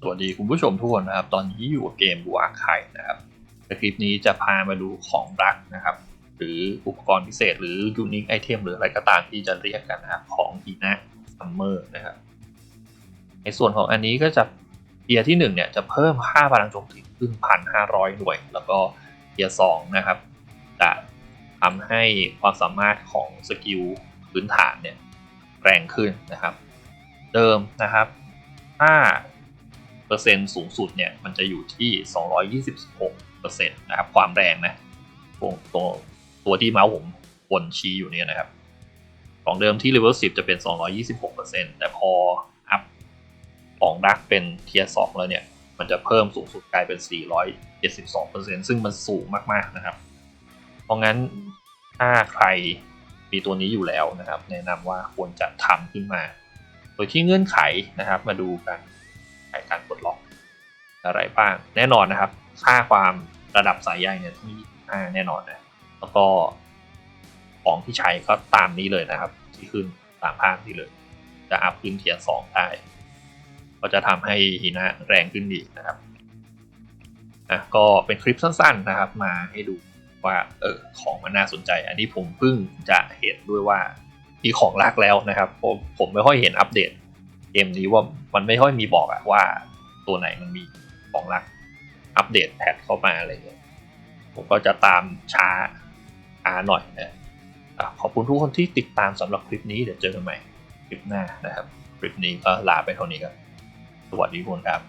สวัสดีคุณผู้ชมทุกคนนะครับ ตอนนี้อยู่กับเกมบูอาไคนะครับในคลิปนี้จะพามาดูของรักนะครับ หรืออุปกรณ์พิเศษหรือยูนิคไอเทมหรืออะไรก็ตามที่จะเรียกกันนะครับของอีนะซัมเมอร์นะครับ ในส่วนของอันนี้ก็จะเทียร์ที่1เนี่ยจะเพิ่มค่าพลังโจมตีขึ้นพันห้าร้อยหน่วย แล้วก็เทียร์สองนะครับ จะทำให้ความสามารถของสกิลพื้นฐานเนี่ยแรงขึ้นนะครับ เดิมนะครับ ถ้า เปอร์เซ็นต์สูงสุดเนี่ยมันจะอยู่ที่ 226เปอร์เซ็นต์นะครับความแรงนะตัวตัวตัวที่เมาส์ผมวนชี้อยู่เนี่ยนะครับ ของเดิมที่ level 10 จะเป็น 226เปอร์เซ็นต์แต่พออัพของดักเป็นเทียร์สแล้วเนี่ย มันจะเพิ่มสูงสุดกลายเป็น 472เปอร์เซ็นต์ซึ่งมันสูงมากๆนะครับ เพราะงั้นถ้าใครมีตัวนี้อยู่แล้วนะครับ แนะนำว่าควรจะทำขึ้นมา โดยที่เงื่อนไขนะครับ มาดูกันไขการปลด อะไรบ้าง แน่นอนนะครับ ค่าความระดับสายใยเนี่ยที่25แน่นอนนะแล้วก็ของที่ใช้ก็ตามนี้เลยนะครับ ที่ขึ้นตามภาพนี้เลย จะอัพขึ้นเทียร์สองได้ ก็จะทำให้หินะแรงขึ้นอีกนะครับอะก็เป็นคลิปสั้นๆนะครับ มาให้ดูว่าเออของมันน่าสนใจ อันนี้ผมเพิ่งจะเห็นด้วยว่ามีของลากแล้วนะครับ ผมผมไม่ค่อยเห็นอัปเดตเกมนี้ว่ามันไม่ค่อยมีบอกอะว่าตัวไหนมันมี ของรักอัปเดตแพทเข้ามาอะไรเงี้ยผมก็จะตามช้าช้าหน่อยนะอะขอบคุณทุกคนที่ติดตามสำหรับคลิปนี้เดี๋ยวเจอกันใหม่คลิปหน้านะครับ คลิปนี้ก็ลาไปเท่านี้ครับ สวัสดีทุกคนครับ